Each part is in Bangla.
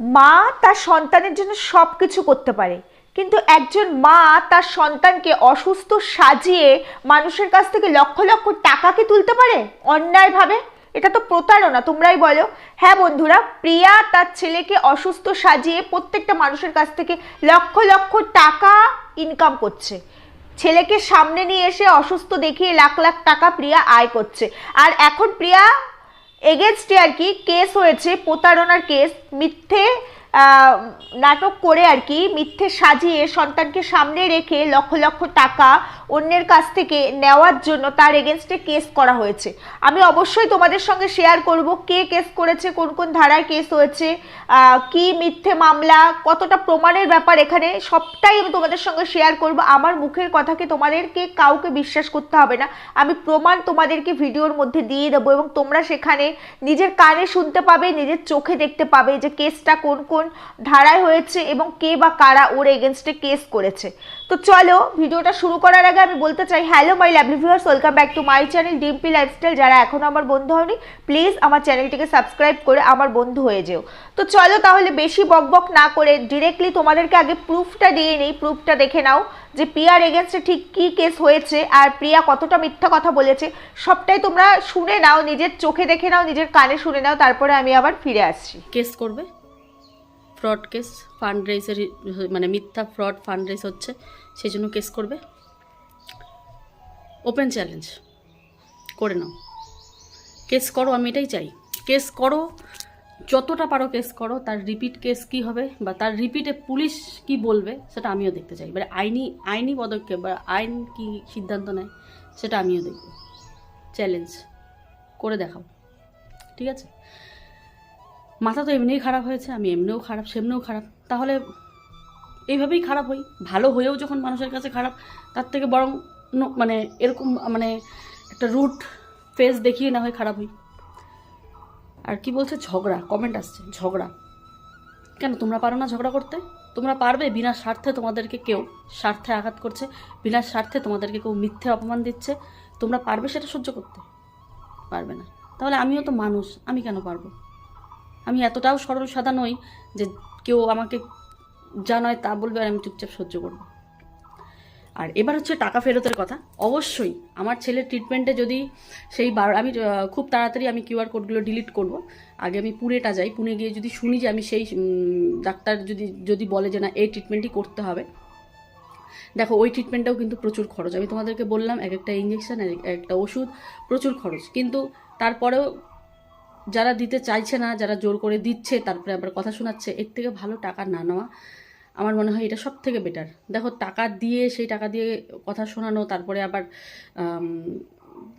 মা তার সন্তানের জন্য সব কিছু করতে পারে। কিন্তু একজন মা তার সন্তানকে অসুস্থ সাজিয়ে মানুষের কাছ থেকে লক্ষ লক্ষ টাকা কি তুলতে পারে? অন্যায়ভাবে? এটা তো প্রতারণা, তোমরাই বলো। হ্যাঁ বন্ধুরা, প্রিয়া তার ছেলেকে অসুস্থ সাজিয়ে প্রত্যেকটা মানুষের কাছ থেকে লক্ষ লক্ষ টাকা ইনকাম করছে। ছেলেকে সামনে নিয়ে এসে অসুস্থ দেখিয়ে লাখ লাখ টাকা প্রিয়া আয় করছে। আর এখন প্রিয়া এগেনস্টে আর কি কেস হয়েছে প্রতারণার কেস মিথ্যে নাটক করে আর কি, মিথ্যে সাজিয়ে সন্তানকে সামনে রেখে লক্ষ লক্ষ টাকা অন্যের কাছ থেকে নেওয়ার জন্য তার এগেনস্টে কেস করা হয়েছে। আমি অবশ্যই তোমাদের সঙ্গে শেয়ার করব কে কেস করেছে, কোন কোন ধারায় কেস হয়েছে কি মিথ্যে মামলা, কতটা প্রমাণের ব্যাপার এখানে, সবটাই আমি তোমাদের সঙ্গে শেয়ার করব। আমার মুখের কথাকে তোমাদেরকে কাউকে বিশ্বাস করতে হবে না। আমি প্রমাণ তোমাদেরকে ভিডিওর মধ্যে দিয়ে দেবো এবং তোমরা সেখানে নিজের কানে শুনতে পাবে, নিজের চোখে দেখতে পাবে যে কেসটা কোন কোন ধারায় হয়েছে এবং কে বা কারা ওর এগেনস্টে কেস করেছে। তো চলো, ভিডিওটা শুরু করার আগে আমি বলতে চাই hello my lovely viewers welcome back to my channel Dimpy lifestyle যারা এখনও আমার বন্ধু হয়নি প্লিজ আমার চ্যানেলটিকে সাবস্ক্রাইব করে আমার বন্ধু হয়ে যেও। তো চলো তাহলে বেশি বকবক না করে ডিরেক্টলি তোমাদেরকে আগে প্রুফটা দিয়ে নেই প্রুফটা দেখে নাও যে প্রিয়ার এগেনস্টে ঠিক কি কেস হয়েছে আর প্রিয়া কতটা মিথ্যা কথা বলেছে। সবটাই তোমরা শুনে নাও, নিজের চোখে দেখে নাও, নিজের কানে শুনে নাও, তারপরে আমি আবার ফিরে আসছি। কেস করবে? ফ্রড কেস ফান্ড রেজের মানে মিথ্যা ফ্রড ফান্ড রেজ হচ্ছে, সেই জন্য কেস করবে। ওপেন চ্যালেঞ্জ করে নাও। কেস করো, আমি এটাই চাই। কেস করো, যতটা পারো কেস করো, তার রিপিট কেস কি হবে বা তার রিপিটে পুলিশ কি বলবে, সেটা আমিও দেখতে চাই। এবারে আইনি আইনি পদক্ষেপ বা আইন কি সিদ্ধান্ত নেয়, সেটা আমিও দেখব। চ্যালেঞ্জ করে দেখাও। ঠিক আছে? মাথা তো এমনিই খারাপ হয়েছে, আমি এমনিও খারাপ, সেমনিও খারাপ। তাহলে এইভাবেই খারাপ হই। ভালো হয়েও যখন মানুষের কাছে খারাপ, তার থেকে বরং মানে এরকম মানে একটা রুট ফেস দেখিয়ে না হয় খারাপ হই। আর কি বলছে? ঝগড়া কমেন্ট আসছে, ঝগড়া। কেন, তোমরা পারো না ঝগড়া করতে? তোমরা পারবে বিনা স্বার্থে তোমাদেরকে কেউ স্বার্থে আঘাত করছে, বিনা স্বার্থে তোমাদেরকে কেউ মিথ্যে অপমান দিচ্ছে। তোমরা পারবে সেটা সহ্য করতে? পারবে না। তাহলে আমিও তো মানুষ, আমি কেন পারব? আমি এতটাও সরল সাদা নই যে কেউ আমাকে যা নয় তা বলবে আর আমি চুপচাপ সহ্য করব। আর এবার হচ্ছে টাকা ফেরতের কথা। অবশ্যই আমার ছেলের ট্রিটমেন্টে যদি সেই বার আমি খুব তাড়াতাড়ি আমি কিউআর কোডগুলো ডিলিট করব। আগে আমি পুনেটা যাই। পুনে গিয়ে যদি শুনি যে আমি সেই ডাক্তার যদি যদি বলে যে না, এই ট্রিটমেন্টই করতে হবে। দেখো, ওই ট্রিটমেন্টটাও কিন্তু প্রচুর খরচ। আমি তোমাদেরকে বললাম, এক একটা ইঞ্জেকশন এক একটা ওষুধ প্রচুর খরচ। কিন্তু তারপরেও যারা দিতে চাইছে না, যারা জোর করে দিচ্ছে, তারপরে আবার কথা শোনাচ্ছে, এর থেকে ভালো টাকা না নেওয়া আমার মনে হয় এটা সব থেকে বেটার দেখো, টাকা দিয়ে, সেই টাকা দিয়ে কথা শোনানো, তারপরে আবার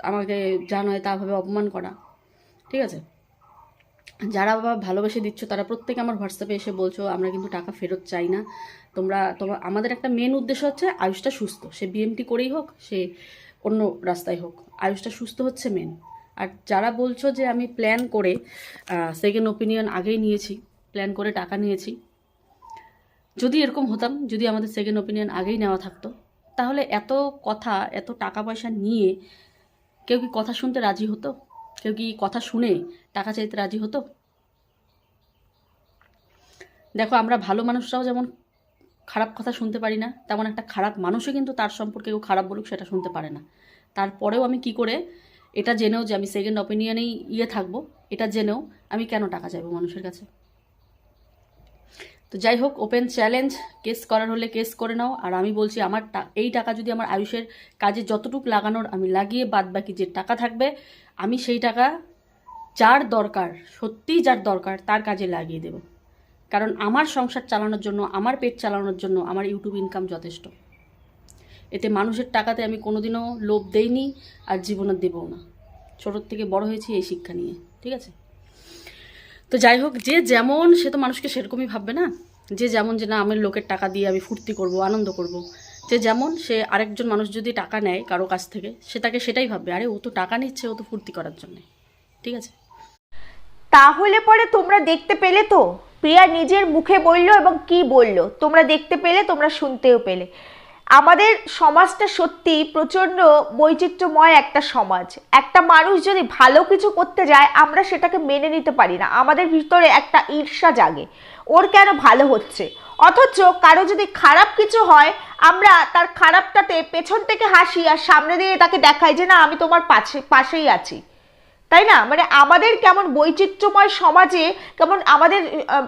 আমাকে যা নয় তা ভাবে অপমান করা, ঠিক আছে? যারা বাবা ভালোবেসে দিচ্ছ, তারা প্রত্যেকে আমার হোয়াটসঅ্যাপে এসে বলছো, আমরা কিন্তু টাকা ফেরত চাই না। তোমরা, তোমার, আমাদের একটা মেন উদ্দেশ্য হচ্ছে আয়ুষটা সুস্থ। সে বিএমটি করেই হোক, সে অন্য রাস্তায় হোক। আয়ুষটা সুস্থ হচ্ছে মেন আর যারা বলছো যে আমি প্ল্যান করে সেকেন্ড ওপিনিয়ন আগেই নিয়েছি প্ল্যান করে টাকা নিয়েছি, যদি এরকম হতাম, যদি আমাদের সেকেন্ড ওপিনিয়ন আগেই নেওয়া থাকতো, তাহলে এত কথা, এত টাকা পয়সা নিয়ে কেউ কি কথা শুনতে রাজি হতো? কেউ কি কথা শুনে টাকা চাইতে রাজি হতো? দেখো, আমরা ভালো মানুষরাও যেমন খারাপ কথা শুনতে পারি না, তেমন একটা খারাপ মানুষও কিন্তু তার সম্পর্কে কেউ খারাপ বলুক সেটা শুনতে পারে না। তারপরেও আমি কি করে এটা জেনেও যে আমি সেকেন্ড অপিনিয়নেই ইয়ে থাকব, এটা জেনেও আমি কেন টাকা চাইব মানুষের কাছে? তো যাই হোক ওপেন চ্যালেঞ্জ কেস করার হলে কেস করে নাও। আর আমি বলছি, আমার এই টাকা যদি আমার আয়ুষের কাজে যতটুক লাগানোর, আমি লাগিয়ে বাদ বাকি যে টাকা থাকবে, আমি সেই টাকা যার দরকার, সত্যিই যার দরকার, তার কাজে লাগিয়ে দেব। কারণ আমার সংসার চালানোর জন্য, আমার পেট চালানোর জন্য, আমার ইউটিউব ইনকাম যথেষ্ট। এতে মানুষের টাকাতে আমি কোনোদিনও লোভ দেইনি আর জীবনে দেবও না। ছোটোর থেকে বড় হয়েছি এই শিক্ষা নিয়ে, ঠিক আছে? তো যাই হোক, যে যেমন, সে তো মানুষকে সেরকমই ভাববে না? যে যেমন যে না আমার লোকের টাকা দিয়ে আমি ফুর্তি করব, আনন্দ করব। যে যেমন, সে আরেকজন মানুষ যদি টাকা নেয় কারও কাছ থেকে, সে তাকে সেটাই ভাববে, আরে ও তো টাকা নিচ্ছে, ও তো ফুর্তি করার জন্যে, ঠিক আছে? তাহলে পরে তোমরা দেখতে পেলে তো? প্রিয়া নিজের মুখে বলল এবং কি বলল? তোমরা দেখতে পেলে, তোমরা শুনতেও পেলে। আমাদের সমাজটা সত্যি প্রচণ্ড বৈচিত্র্যময় একটা সমাজ। একটা মানুষ যদি ভালো কিছু করতে যায়, আমরা সেটাকে মেনে নিতে পারি না। আমাদের ভিতরে একটা ঈর্ষা জাগে। ওর কেন ভালো হচ্ছে? অথচ কারও যদি খারাপ কিছু হয়, আমরা তার খারাপটাতে পেছন থেকে হাসি আর সামনে দিয়ে তাকে দেখাই যে, না, আমি তোমার পাশে পাশেই আছি। তাই না? মানে আমাদের কেমন বৈচিত্র্যময় সমাজে, কেমন আমাদের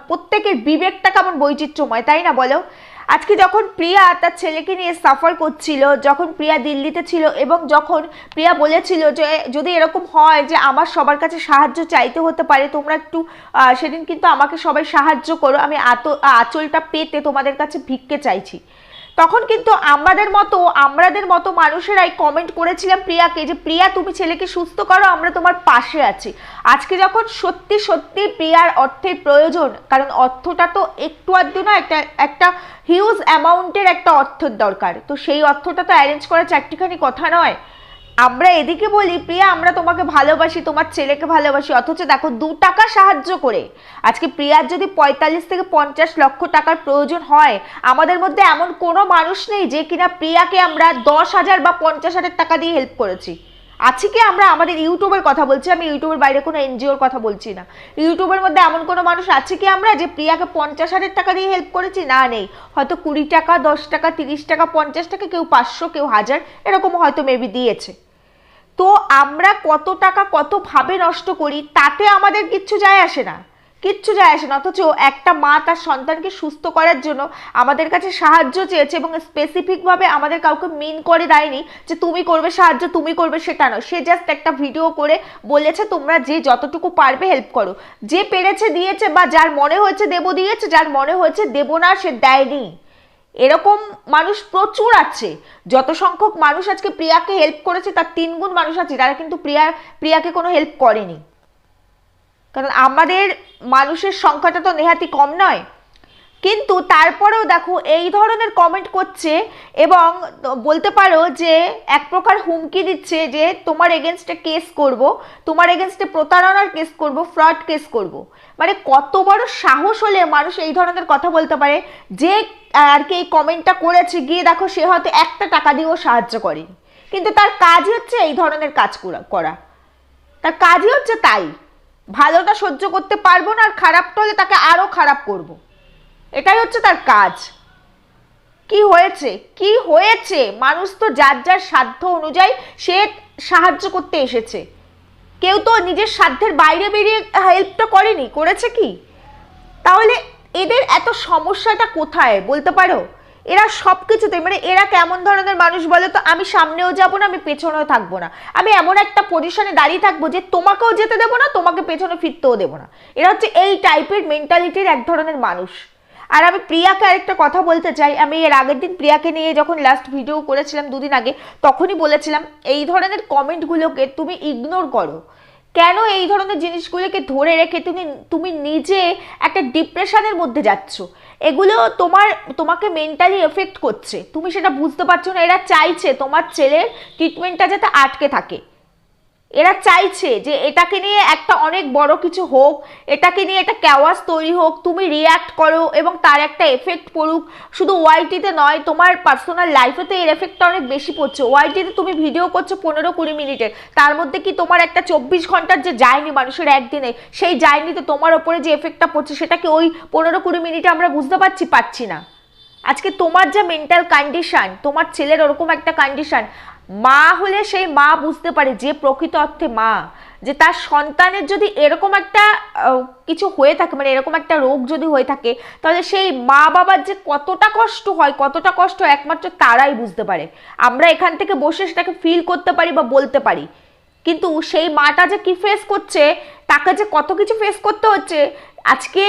প্রত্যেকের বিবেকটা কেমন বৈচিত্র্যময়, তাই না বলো? আজকে যখন প্রিয়া তার ছেলেকে নিয়ে সাফার করছিল, যখন প্রিয়া দিল্লিতে ছিল এবং যখন প্রিয়া বলেছিল যে, যদি এরকম হয় যে আমার সবার কাছে সাহায্য চাইতে হতে পারে, তোমরা একটু সেদিন কিন্তু আমাকে সবাই সাহায্য করো। আমি আত আঁচলটা পেতে তোমাদের কাছে ভিক্ষে চাইছি। তখন কিন্তু আমাদের মতো আমাদের মতো মানুষেরাই কমেন্ট করেছিলাম প্রিয়াকে যে, প্রিয়া, তুমি ছেলেকে সুস্থ করো, আমরা তোমার পাশে আছি। আজকে যখন সত্যি সত্যি প্রিয়ার অর্থের প্রয়োজন, কারণ অর্থটা তো একটু আধটু না একটা একটা হিউজ অ্যামাউন্টের একটা অর্থের দরকার। তো সেই অর্থটা তো অ্যারেঞ্জ করা চারটিখানি কথা নয়। আমরা এদিকে বলি, প্রিয়া, আমরা তোমাকে ভালোবাসি, তোমার ছেলেকে ভালোবাসি, অথচ দেখো দু টাকা সাহায্য করে। আজকে প্রিয়ার যদি পঁয়তাল্লিশ থেকে পঞ্চাশ লক্ষ টাকার প্রয়োজন হয়, আমাদের মধ্যে এমন কোনো মানুষ নেই যে কিনা প্রিয়াকে আমরা দশ হাজার বা পঞ্চাশ হাজার টাকা দিয়ে হেল্প করেছি। আছে কি আমরা আমাদের ইউটিউবের কথা বলছি, আমি ইউটিউবের বাইরে কোনো এনজিওর কথা বলছি না। ইউটিউবের মধ্যে এমন কোনো মানুষ আছে কি আমরা যে প্রিয়াকে পঞ্চাশ হাজার টাকা দিয়ে হেল্প করেছি? না, নেই। হয়তো কুড়ি টাকা, দশ টাকা, তিরিশ টাকা, পঞ্চাশ টাকা, কেউ পাঁচশো, কেউ হাজার, এরকম হয়তো মেবি দিয়েছে। তো আমরা কত টাকা কতভাবে নষ্ট করি, তাতে আমাদের কিচ্ছু যায় আসে না। কিচ্ছু যায় আসে না। অথচ একটা মা তার সন্তানকে সুস্থ করার জন্য আমাদের কাছে সাহায্য চেয়েছে এবং স্পেসিফিকভাবে আমাদের কাউকে মিন করে দেয়নি যে তুমি করবে সাহায্য, তুমি করবে সেটা নয়। সে জাস্ট একটা ভিডিও করে বলেছে, তোমরা যে যতটুকু পারবে হেল্প করো। যে পেরেছে দিয়েছে বা যার মনে হয়েছে দেব দিয়েছে, যার মনে হয়েছে দেব না, সে দেয়নি। এরকম মানুষ প্রচুর আছে। যত সংখ্যক মানুষ আজকে প্রিয়াকে হেল্প করেছে, তার তিন গুণ মানুষ আছে। যারা কিন্তু প্রিয়া, প্রিয়াকে কোনো হেল্প করেনি। কারণ আমাদের মানুষের সংখ্যাটা তো নেহাতি কম নয়। কিন্তু তারপরেও দেখো, এই ধরনের কমেন্ট করছে এবং বলতে পারো যে এক প্রকার হুমকি দিচ্ছে যে তোমার এগেনস্টে কেস করব, তোমার এগেনস্টে প্রতারণার কেস করব ফ্রড কেস করব। মানে কত বড় সাহস হলে মানুষ এই ধরনের কথা বলতে পারে। যে আর কি এই কমেন্টটা করেছে, গিয়ে দেখো সে হয়তো একটা টাকা দিয়েও সাহায্য করেনি। কিন্তু তার কাজই হচ্ছে এই ধরনের কাজ করা- করা। তার কাজই হচ্ছে তাই। ভালোটা সহ্য করতে পারব না আর খারাপটা হলে তাকে আরও খারাপ করব। এটাই হচ্ছে তার কাজ। কি হয়েছে? কি হয়েছে? মানুষ তো যার যার সাধ্য অনুযায়ী সে সাহায্য করতে এসেছে। কেউ তো নিজের সাধ্যের বাইরে বেরিয়ে হেল্পটা করেনি, করেছে কি? তাহলে এদের এত সমস্যাটা কোথায় বলতে পারো? এরা সব কিছুতে মানে এরা কেমন ধরনের মানুষ বলে তো, আমি সামনেও যাব না, আমি পেছনেও থাকব না। আমি এমন একটা পজিশনে দাঁড়িয়ে থাকব যে তোমাকেও যেতে দেবো না, তোমাকে পেছনে ফিরতেও দেবো না। এরা হচ্ছে এই টাইপের মেন্টালিটির এক ধরনের মানুষ। আর আমি প্রিয়াকে আরেকটা কথা বলতে চাই, আমি এর আগের দিন প্রিয়াকে নিয়ে যখন লাস্ট ভিডিও করেছিলাম দুদিন আগে, তখনই বলেছিলাম, এই ধরনের কমেন্টগুলোকে তুমি ইগনোর করো। কেন এই ধরনের জিনিসগুলোকে ধরে রেখে তুমি তুমি নিজে একটা ডিপ্রেশনের মধ্যে যাচ্ছ? এগুলো তোমার, তোমাকে মেন্টালি এফেক্ট করছে। তুমি সেটা বুঝতে পারছ না। এরা চাইছে তোমার ছেলের ট্রিটমেন্টটা যাতে আটকে থাকে। এরা চাইছে যে এটাকে নিয়ে একটা অনেক বড় কিছু হোক, এটাকে নিয়ে একটা ক্যাওয়াস তৈরি হোক, তুমি রিয়াক্ট করো এবং তার একটা এফেক্ট পড়ুক। শুধু ওয়াইটিতে নয়, তোমার পার্সোনাল লাইফেতে এর এফেক্টটা অনেক বেশি পড়ছে। ওয়াইটিতে তুমি ভিডিও করছ পনেরো কুড়ি মিনিটের তার মধ্যে কি তোমার একটা চব্বিশ ঘণ্টার যে যায়নি মানুষের একদিনে, সেই যায়নিতে তোমার ওপরে যে এফেক্টটা পড়ছে সেটাকে ওই পনেরো কুড়ি মিনিটে আমরা বুঝতে পারছি পাচ্ছি না? আজকে তোমার যা মেন্টাল কন্ডিশন তোমার ছেলের ওরকম একটা কন্ডিশন মা হলে সেই মা বুঝতে পারে যে প্রকৃত অর্থে মা, যে তার সন্তানের যদি এরকম একটা কিছু হয়ে থাকে মানে এরকম একটা রোগ যদি হয়ে থাকে, তাহলে সেই মা বাবার যে কতটা কষ্ট হয়, কতটা কষ্ট একমাত্র তারাই বুঝতে পারে। আমরা এখান থেকে বসে সেটাকে ফিল করতে পারি বা বলতে পারি। কিন্তু সেই মাটা যে কি ফেস করছে, তাকে যে কত কিছু ফেস করতে হচ্ছে, আজকে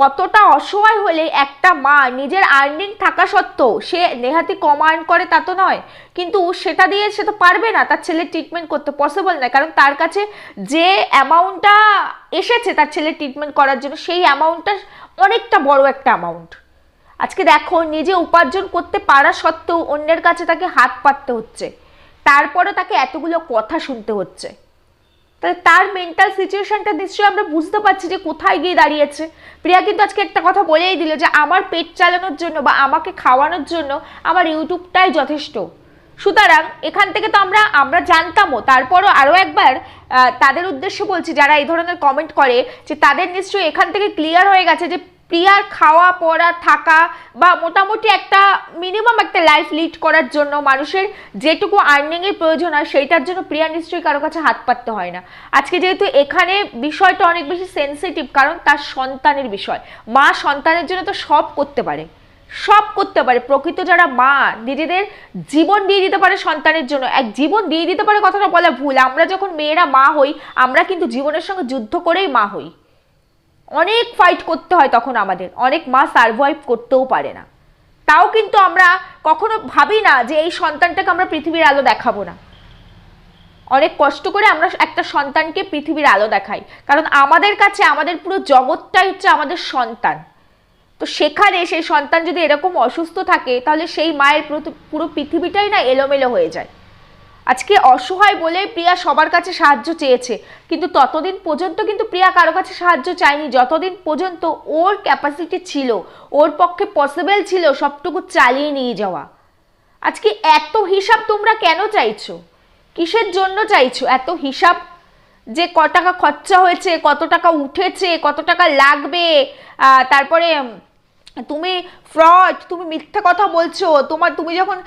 কতটা অসহায় হলে একটা মা নিজের আর্নিং থাকা সত্ত্বেও সে নেহাতি কম আর্ন করে তা তো নয়। কিন্তু সেটা দিয়ে সে তো পারবে না তার ছেলের ট্রিটমেন্ট করতে পসিবল নয়। কারণ তার কাছে যে অ্যামাউন্টটা এসেছে তার ছেলের ট্রিটমেন্ট করার জন্য সেই অ্যামাউন্টটা অনেকটা বড় একটা অ্যামাউন্ট আজকে দেখো, নিজে উপার্জন করতে পারা সত্ত্বেও অন্যের কাছে তাকে হাত পাততে হচ্ছে। তারপরে তাকে এতগুলো কথা শুনতে হচ্ছে। তাহলে তার মেন্টাল সিচুয়েশনটা নিশ্চয়ই আমরা বুঝতে পারছি যে কোথায় গিয়ে দাঁড়িয়েছে। প্রিয়া কিন্তু আজকে একটা কথা বলেই দিল যে, আমার পেট চালানোর জন্য বা আমাকে খাওয়ানোর জন্য আমার ইউটিউবটাই যথেষ্ট। সুতরাং এখান থেকে তো আমরা আমরা জানতামও। তারপরও আরও একবার তাদের উদ্দেশ্য বলছি, যারা এই ধরনের কমেন্ট করে যে, তাদের নিশ্চয়ই এখান থেকে ক্লিয়ার হয়ে গেছে যে প্রিয়ার খাওয়া, পড়া, থাকা বা মোটামুটি একটা মিনিমাম একটা লাইফ লিড করার জন্য মানুষের যেটুকু আর্নিংয়ের প্রয়োজন হয়, সেইটার জন্য প্রিয়া নিশ্চয়ই কারও কাছে হাত পাততে হয় না। আজকে যেহেতু এখানে বিষয়টা অনেক বেশি সেন্সিটিভ কারণ তার সন্তানের বিষয়। মা সন্তানের জন্য তো সব করতে পারে। সব করতে পারে। প্রকৃত যারা মা, নিজেদের জীবন দিয়ে দিতে পারে সন্তানের জন্য। এক জীবন দিয়ে দিতে পারে কথাটা বলা ভুল। আমরা যখন মেয়েরা মা হই, আমরা কিন্তু জীবনের সঙ্গে যুদ্ধ করেই মা হই। অনেক ফাইট করতে হয় তখন আমাদের। অনেক মা সার্ভাইভ করতেও পারে না। তাও কিন্তু আমরা কখনো ভাবি না যে এই সন্তানটাকে আমরা পৃথিবীর আলো দেখাবো না। অনেক কষ্ট করে আমরা একটা সন্তানকে পৃথিবীর আলো দেখাই। কারণ আমাদের কাছে, আমাদের পুরো জগৎটাই হচ্ছে আমাদের সন্তান। তো সেখানে সেই সন্তান যদি এরকম অসুস্থ থাকে, তাহলে সেই মায়ের পুরো- পৃথিবীটাই না এলোমেলো হয়ে যায়। আজকে অসহায় বলে প্রিয়া সবার কাছে সাহায্য চেয়েছে। কিন্তু ততদিন পর্যন্ত কিন্তু প্রিয়া কারও কাছে সাহায্য চায়নি। যতদিন পর্যন্ত ওর ক্যাপাসিটি ছিল, ওর পক্ষে পসিবল ছিল, সবটুকু চালিয়ে নিয়ে যাওয়া। আজকে এত হিসাব তোমরা কেন চাইছো? কিসের জন্য চাইছো? এত হিসাব যে ক টাকা খরচা হয়েছে, কত টাকা উঠেছে, কত টাকা লাগবে তারপরে তুমি ফ্রড তুমি মিথ্যা কথা বলছো, তোমার, তুমি যখন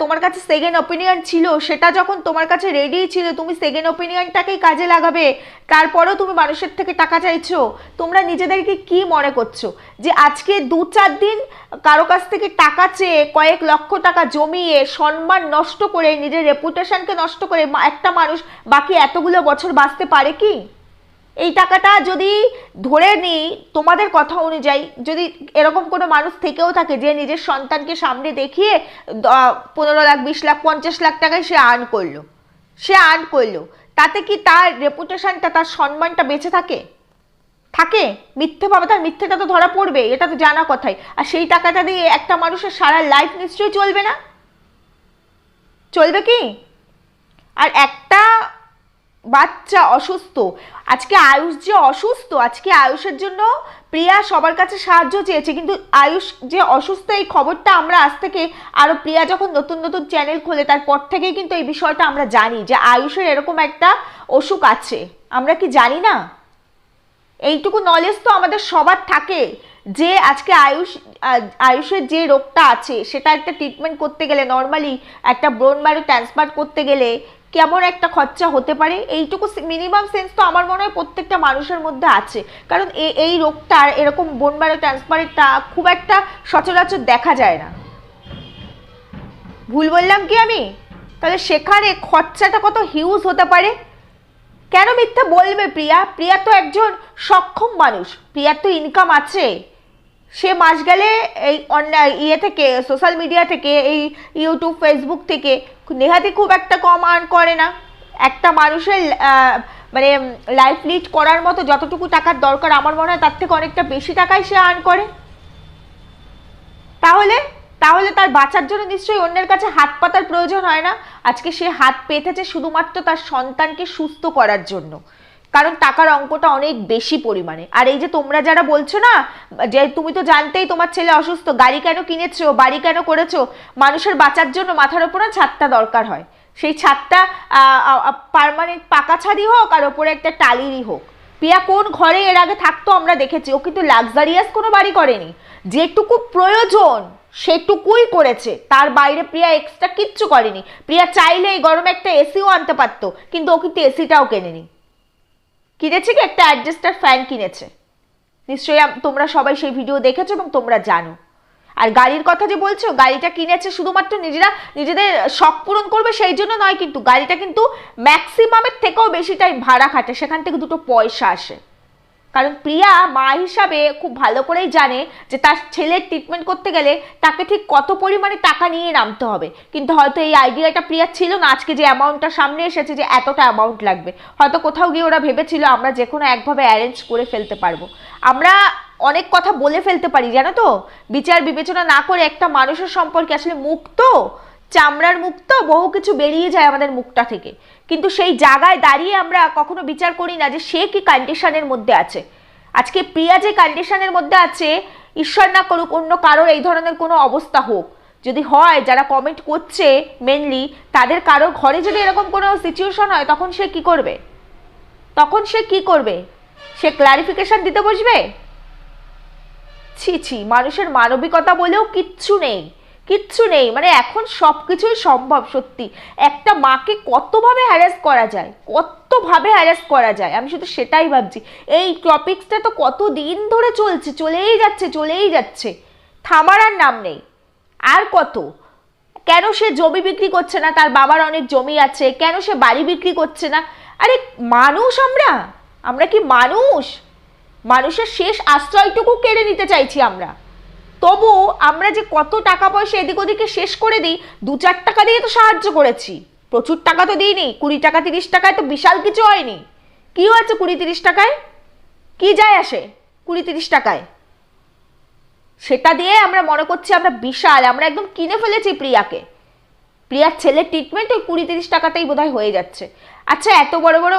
তোমার কাছে সেকেন্ড অপিনিয়ন ছিল, সেটা যখন তোমার কাছে রেডি ছিল, তুমি সেকেন্ড অপিনিয়নটাকেই কাজে লাগাবে। তারপরেও তুমি মানুষের থেকে টাকা চাইছো। তোমরা নিজেদেরকে কি মনে করছ? যে আজকে দু চার দিন কারও কাছ থেকে টাকা চেয়ে কয়েক লক্ষ টাকা জমিয়ে সম্মান নষ্ট করে, নিজের রেপুটেশনকে নষ্ট করে একটা মানুষ বাকি এতগুলো বছর বাঁচতে পারে কি? এই টাকাটা যদি ধরে নিই তোমাদের কথা অনুযায়ী, যদি এরকম কোনো মানুষ থেকেও থাকে যে নিজের সন্তানকে সামনে দেখিয়ে পনেরো লাখ, বিশ লাখ, পঞ্চাশ লাখ টাকায় সে আর্ন করল, সে আর্ন করল, তাতে কি তার রেপুটেশনটা তার সম্মানটা বেঁচে থাকে? থাকে? মিথ্যে পাবে তার মিথ্যেটা তো ধরা পড়বে, এটা তো জানা কথাই। আর সেই টাকাটা দিয়ে একটা মানুষের সারা লাইফ নিশ্চয়ই চলবে না? চলবে কি? আর একটা বাচ্চা অসুস্থ, আজকে আয়ুষ যে অসুস্থ, আজকে আয়ুষের জন্য প্রিয়া সবার কাছে সাহায্য চেয়েছে, কিন্তু আয়ুষ যে অসুস্থ, এই খবরটা আমরা আজ থেকে আরও প্রিয়া যখন নতুন নতুন চ্যানেল খোলে, তারপর থেকেই কিন্তু এই বিষয়টা আমরা জানি যে আয়ুষের এরকম একটা অসুখ আছে। আমরা কি জানি না? এইটুকু নলেজ তো আমাদের সবার থাকে যে আজকে আয়ুষ আয়ুষের যে রোগটা আছে, সেটা একটা ট্রিটমেন্ট করতে গেলে নর্মালি একটা ব্রোন ম্যারো ট্রান্সপ্লান্ট করতে গেলে কেমন একটা খরচা হতে পারে, এইটুকু মিনিমাম সেন্স তো আমার মনে হয় প্রত্যেকটা মানুষের মধ্যে আছে। কারণ এই রোগটার এরকম বোন ম্যারো ট্রান্সপ্লান্টটা খুব একটা সচরাচর দেখা যায় না। ভুল বললাম কি আমি? তাহলে সেখানে খরচাটা কত হিউজ হতে পারে? কেন মিথ্যা বলবে প্রিয়া? প্রিয়া তো একজন সক্ষম মানুষ। প্রিয়ার তো ইনকাম আছে। সে মাস গেলে এই অন্য- ইয়ে থেকে সোশ্যাল মিডিয়া থেকে, এই ইউটিউব ফেসবুক থেকে নেহাতি খুব একটা কম আর্ন করে না। একটা মানুষের মানে লাইফ লিড করার মতো যতটুকু টাকার দরকার, আমার মনে হয় তার থেকে অনেকটা বেশি টাকাই সে আর্ন করে। তাহলে তাহলে তার বাঁচার জন্য নিশ্চয়ই অন্যের কাছে হাত পাতার প্রয়োজন হয় না। আজকে সে হাত পেতেছে শুধুমাত্র তার সন্তানকে সুস্থ করার জন্য। কারণ টাকার অঙ্কটা অনেক বেশি পরিমাণে। আর এই যে তোমরা যারা বলছো না, যে তুমি তো জানতেই তোমার ছেলে অসুস্থ, গাড়ি কেন কিনেছো, বাড়ি কেন করেছ, মানুষের বাঁচার জন্য মাথার ওপর ছাদটা দরকার হয়। সেই ছাদটা পারমানেন্ট পাকা ছাদই হোক আর ওপরে একটা টালিরই হোক। পিয়া কোন ঘরে এর আগে থাকতো আমরা দেখেছি, ও কিন্তু লাক্সারিয়াস কোনো বাড়ি করেনি। যেটুকু প্রয়োজন সেটুকুই করেছে। তার বাইরে প্রিয়া এক্সট্রা কিচ্ছু করেনি। প্রিয়া চাইলে এই গরমে একটা এসিও আনতে পারতো, কিন্তু ও কিন্তু এসিটাও কেনেনি। কিনেছে কি? একটা অ্যাডজাস্টার ফ্যান কিনেছে। নিশ্চয়ই তোমরা সবাই সেই ভিডিও দেখেছ এবং তোমরা জানো। আর গাড়ির কথা যে বলছো, গাড়িটা কিনেছে শুধুমাত্র নিজেরা, নিজেদের শখ পূরণ করবে সেই জন্য নয় কিন্তু, গাড়িটা কিন্তু ম্যাক্সিমামের থেকেও বেশি টাইম ভাড়া খাটে। সেখান থেকে দুটো পয়সা আসে। কারণ প্রিয়া মা হিসাবে খুব ভালো করেই জানে যে তার ছেলের ট্রিটমেন্ট করতে গেলে তাকে ঠিক কত পরিমাণে টাকা নিয়ে নামতে হবে। কিন্তু হয়তো এই আইডিয়াটা প্রিয়া ছিল না। আজকে যে অ্যামাউন্টটা সামনে এসেছে যে এতটা অ্যামাউন্ট লাগবে। হয়তো কোথাও গিয়ে ওরা ভেবেছিল আমরা যে কোনো একভাবে অ্যারেঞ্জ করে ফেলতে পারব। আমরা অনেক কথা বলে ফেলতে পারি, জানো তো? বিচার বিবেচনা না করে একটা মানুষের সম্পর্কে আসলে মুখ তো চামড়ার মুখ তো বহু কিছু বেরিয়ে যায় আমাদের মুখটা থেকে। কিন্তু সেই জায়গায় দাঁড়িয়ে আমরা কখনো বিচার করি না যে সে কি কন্ডিশনের মধ্যে আছে। আজকে প্রিয়া যে কন্ডিশনের মধ্যে আছে, ঈশ্বর না করুক, অন্য কারোর এই ধরনের কোনো অবস্থা হোক। যদি হয়, যারা কমেন্ট করছে মেনলি তাদের কারও ঘরে যদি এরকম কোনো সিচুয়েশন হয়, তখন সে কি করবে? তখন সে কি করবে? সে ক্লারিফিকেশন দিতে বসবে? ছি ছি, মানুষের মানবিকতা বলেও কিচ্ছু নেই। কিচ্ছু নেই। মানে এখন সব কিছুই সম্ভব, সত্যি। একটা মাকে কতভাবে হ্যারাস করা যায়, কতভাবে হ্যারাস করা যায়, আমি শুধু সেটাই ভাবছি। এই টপিক্সটা তো কত দিন ধরে চলছে, চলেই যাচ্ছে চলেই যাচ্ছে। থামার আর নাম নেই। আর কত? কেন সে জমি বিক্রি করছে না? তার বাবার অনেক জমি আছে। কেন সে বাড়ি বিক্রি করছে না? আরে, মানুষ আমরা? আমরা কি মানুষ? মানুষের শেষ আশ্রয়টুকু কেড়ে নিতে চাইছি আমরা। তবু আমরা যে কত টাকা পয়সা এদিক ওদিকে শেষ করে দিই, দু চার টাকা দিয়ে তো সাহায্য করেছি। প্রচুর টাকা তো দিইনি, কুড়ি টাকা, তিরিশ টাকায় তো বিশাল কিছু হয়নি। কি হয়েছে কুড়ি, তিরিশ টাকায়? কি যায় আসে কুড়ি, তিরিশ টাকায়? সেটা দিয়ে আমরা মনে করছি আমরা বিশাল, আমরা একদম কিনে ফেলেছি প্রিয়াকে। প্রিয়ার ছেলের ট্রিটমেন্ট ওই কুড়ি, তিরিশ টাকাতেই বোধহয় হয়ে যাচ্ছে। আচ্ছা এত বড় বড়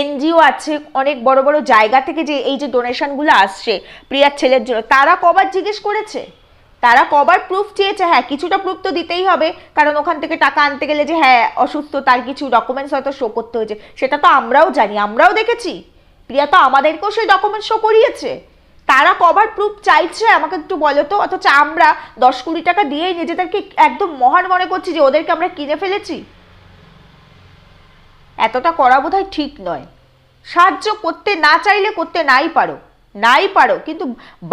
এনজিও আছে, অনেক বড় বড় জায়গা থেকে যে এই যে ডোনেশনগুলো আসছে প্রিয়ার ছেলের জন্য, তারা কবার জিজ্ঞেস করেছে? তারা কবার প্রুফ চেয়েছে হ্যাঁ কিছুটা প্রুফ তো দিতেই হবে, কারণ ওখান থেকে টাকা আনতে গেলে যে হ্যাঁ অসুস্থ, তার কিছু ডকুমেন্টস হয়তো শো করতে হয়েছে, সেটা তো আমরাও জানি, আমরাও দেখেছি। প্রিয়া তো আমাদেরকেও সেই ডকুমেন্ট শো করিয়েছে। তারা কবার প্রুফ চাইছে, আমাকে একটু বলো তো, অথচ আমরা দশ কুড়ি টাকা দিয়েই নিজেদেরকে একদম মহান মনে করছি যে, ওদেরকে আমরা কিনে ফেলেছি। এতটা করা বোধহয় ঠিক নয়। সাহায্য করতে না চাইলে করতে নাই পারো নাই পারো। কিন্তু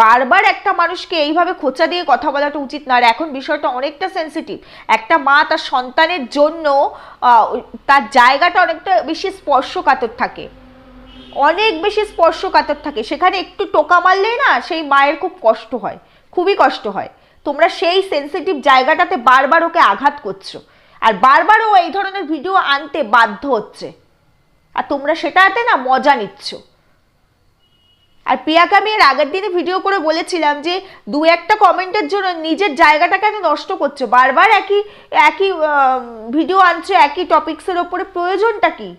বারবার একটা মানুষকে এইভাবে খোঁচা দিয়ে কথা বলাটা উচিত না আর এখন বিষয়টা অনেকটা সেন্সিটিভ একটা মা তার সন্তানের জন্য তার জায়গাটা অনেকটা বেশি স্পর্শকাতর থাকে। অনেক বেশি স্পর্শকাতর থাকে। সেখানে একটু টোকা মারলেই না সেই মায়ের খুব কষ্ট হয়, খুবই কষ্ট হয়। তোমরা সেই সেন্সিটিভ জায়গাটাতে বারবার ওকে আঘাত করছ। আর বারবারও এই ধরনের ভিডিও আনতে বাধ্য হচ্ছে। আর তোমরা সেটাতে না মজা নিচ্ছ। আর প্রিয়াকে আমি এর আগের দিনে ভিডিও করে বলেছিলাম যে, দু একটা কমেন্টের জন্য নিজের জায়গাটা কেন নষ্ট করছ। বারবার একই একই ভিডিও আনছো, একই টপিক্সের ওপরে প্রয়োজনটা কি?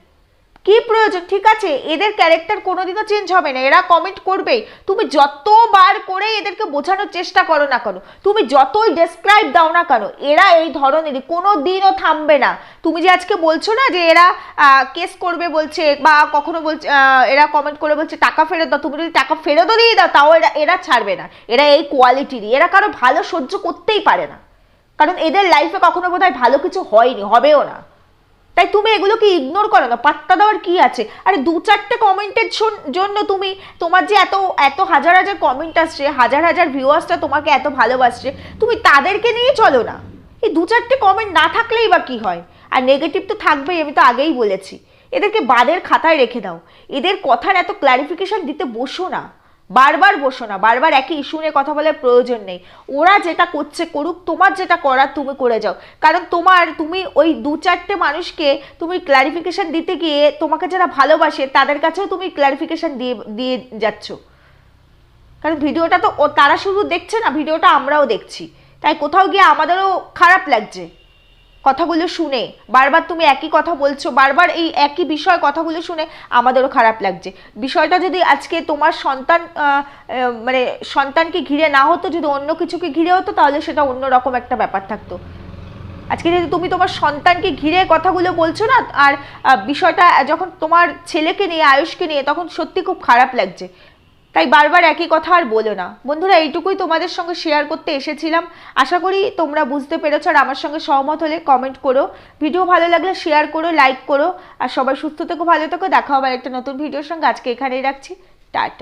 কি প্রয়োজন? ঠিক আছে, এদের ক্যারেক্টার কোনোদিনও চেঞ্জ হবে না। এরা কমেন্ট করবেই। তুমি যতবার করে এদেরকে বোঝানোর চেষ্টা করো না কেন, তুমি যতই ডেসক্রাইব দাও না কেন, এরা এই ধরনেরই কোনো দিনও থামবে না। তুমি যে আজকে বলছো না যে এরা কেস করবে বলছে, বা কখনো বলছে এরা কমেন্ট করে বলছে, টাকা ফেরত দাও। তুমি যদি টাকা ফেরতও দিয়ে দাও, তাও এরা এরা ছাড়বে না। এরা এই কোয়ালিটিরই এরা কারও ভালো সহ্য করতেই পারে না। কারণ এদের লাইফে কখনো বোধহয় ভালো কিছু হয়নি, হবেও না। তাই তুমি এগুলোকে ইগনোর করো না, পাত্তা দেওয়ার কি আছে? আরে দু চারটে কমেন্টের জন্য তুমি, তোমার যে এত এত হাজার হাজার কমেন্ট আসছে, হাজার হাজার ভিউয়ার্সটা তোমাকে এত ভালোবাসছে, তুমি তাদেরকে নিয়ে চলো না। এই দু চারটে কমেন্ট না থাকলেই বা কি হয়? আর নেগেটিভ তো থাকবেই, আমি তো আগেই বলেছি। এদেরকে বাদের খাতায় রেখে দাও। এদের কথার এত ক্লারিফিকেশন দিতে বসো না। বারবার বসো না, বারবার একই ইস্যু নিয়ে কথা বলার প্রয়োজন নেই। ওরা যেটা করছে করুক, তোমার যেটা করার তুমি করে যাও। কারণ তোমার, তুমি ওই দু চারটে মানুষকে তুমি ক্লারিফিকেশন দিতে গিয়ে তোমাকে যারা ভালোবাসে, তাদের কাছেও তুমি ক্লারিফিকেশন দিয়ে দিয়ে যাচ্ছ। কারণ ভিডিওটা তো তারা শুধু দেখছে না, ভিডিওটা আমরাও দেখছি। তাই কোথাও গিয়ে আমাদেরও খারাপ লাগছে। কথাগুলো শুনে, বারবার তুমি একই কথা বলছো, বারবার এই একই বিষয় কথাগুলো শুনে আমাদেরও খারাপ লাগছে। বিষয়টা যদি আজকে তোমার সন্তান মানে সন্তানকে ঘিরে না হতো, যদি অন্য কিছুকে ঘিরে হতো, তাহলে সেটা অন্যরকম একটা ব্যাপার থাকতো। আজকে যদি তুমি তোমার সন্তানকে ঘিরে কথাগুলো বলছো না, আর বিষয়টা যখন তোমার ছেলেকে নিয়ে, আয়ুষকে নিয়ে, তখন সত্যি খুব খারাপ লাগছে। তাই বারবার একই কথা আর বলো না। বন্ধুরা, এইটুকুই তোমাদের সঙ্গে শেয়ার করতে এসেছিলাম। আশা করি তোমরা বুঝতে পেরেছ আর আমার সঙ্গে সহমত হলে কমেন্ট করো। ভিডিও ভালো লাগলে শেয়ার করো লাইক করো। আর সবাই সুস্থ থেকো, ভালো থেকো। দেখা হবে একটা নতুন ভিডিওর সঙ্গে। আজকে এখানেই রাখছি। টাটা।